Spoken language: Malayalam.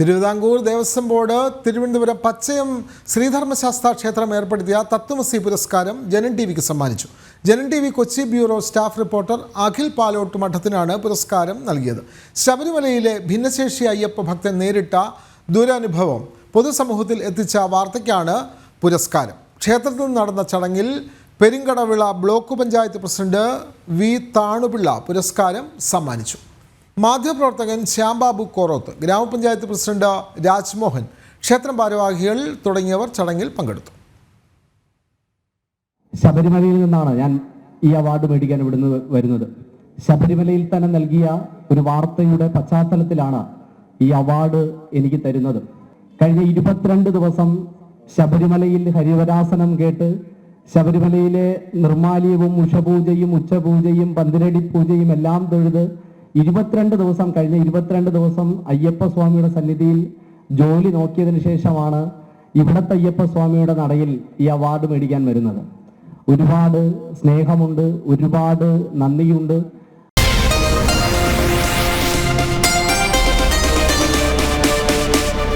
തിരുവിതാംകൂർ ദേവസ്വം ബോർഡ് തിരുവനന്തപുരം പച്ചയം ശ്രീധർമ്മശാസ്ത്ര ക്ഷേത്രം ഏർപ്പെടുത്തിയ തത്വമസി പുരസ്കാരം ജനൻ ടി വിക്ക് സമ്മാനിച്ചു. Janam T V Kochi bureau staff reporter Akhil Palott മഠത്തിനാണ് പുരസ്കാരം നൽകിയത്. ശബരിമലയിലെ ഭിന്നശേഷി അയ്യപ്പ ഭക്തൻ നേരിട്ട ദുരനുഭവം പൊതുസമൂഹത്തിൽ എത്തിച്ച വാർത്തയ്ക്കാണ് പുരസ്കാരം. ക്ഷേത്രത്തിൽ നടന്ന ചടങ്ങിൽ Perinkadavila block panchayat president V Thanupillai പുരസ്കാരം സമ്മാനിച്ചു. മാധ്യമപ്രവർത്തകൻ ശ്യാംബാബു കോറോത്ത് ഗ്രാമപഞ്ചായത്ത് പ്രസിഡന്റ് രാജ്മോഹൻ ക്ഷേത്രം ഭാരവാഹികൾ തുടങ്ങിയവർ ചടങ്ങിൽ പങ്കെടുത്തു. ശബരിമലയിൽ നിന്നാണ് ഞാൻ ഈ അവാർഡ് മേടിക്കാൻ ഇവിടുന്ന് വരുന്നത്. ശബരിമലയിൽ തന്നെ നൽകിയ ഒരു വാർത്തയുടെ പശ്ചാത്തലത്തിലാണ് ഈ അവാർഡ് എനിക്ക് തരുന്നത്. കഴിഞ്ഞ ഇരുപത്തിരണ്ട് ദിവസം ശബരിമലയിൽ ഹരിവരാസനം കേട്ട് ശബരിമലയിലെ നിർമാല്യവും ഉഷപൂജയും ഉച്ചപൂജയും പന്തിരടി പൂജയും എല്ലാം തൊഴുത് ഇരുപത്തിരണ്ട് ദിവസം കഴിഞ്ഞ ഇരുപത്തിരണ്ട് ദിവസം അയ്യപ്പ സ്വാമിയുടെ സന്നിധിയിൽ ജോലി നോക്കിയതിന് ശേഷമാണ് ഇവിടത്തെ അയ്യപ്പ സ്വാമിയുടെ നടയിൽ ഈ അവാർഡ് മേടിക്കാൻ വരുന്നത്. ഒരുപാട് സ്നേഹമുണ്ട് ഒരുപാട് നന്ദിയുണ്ട്.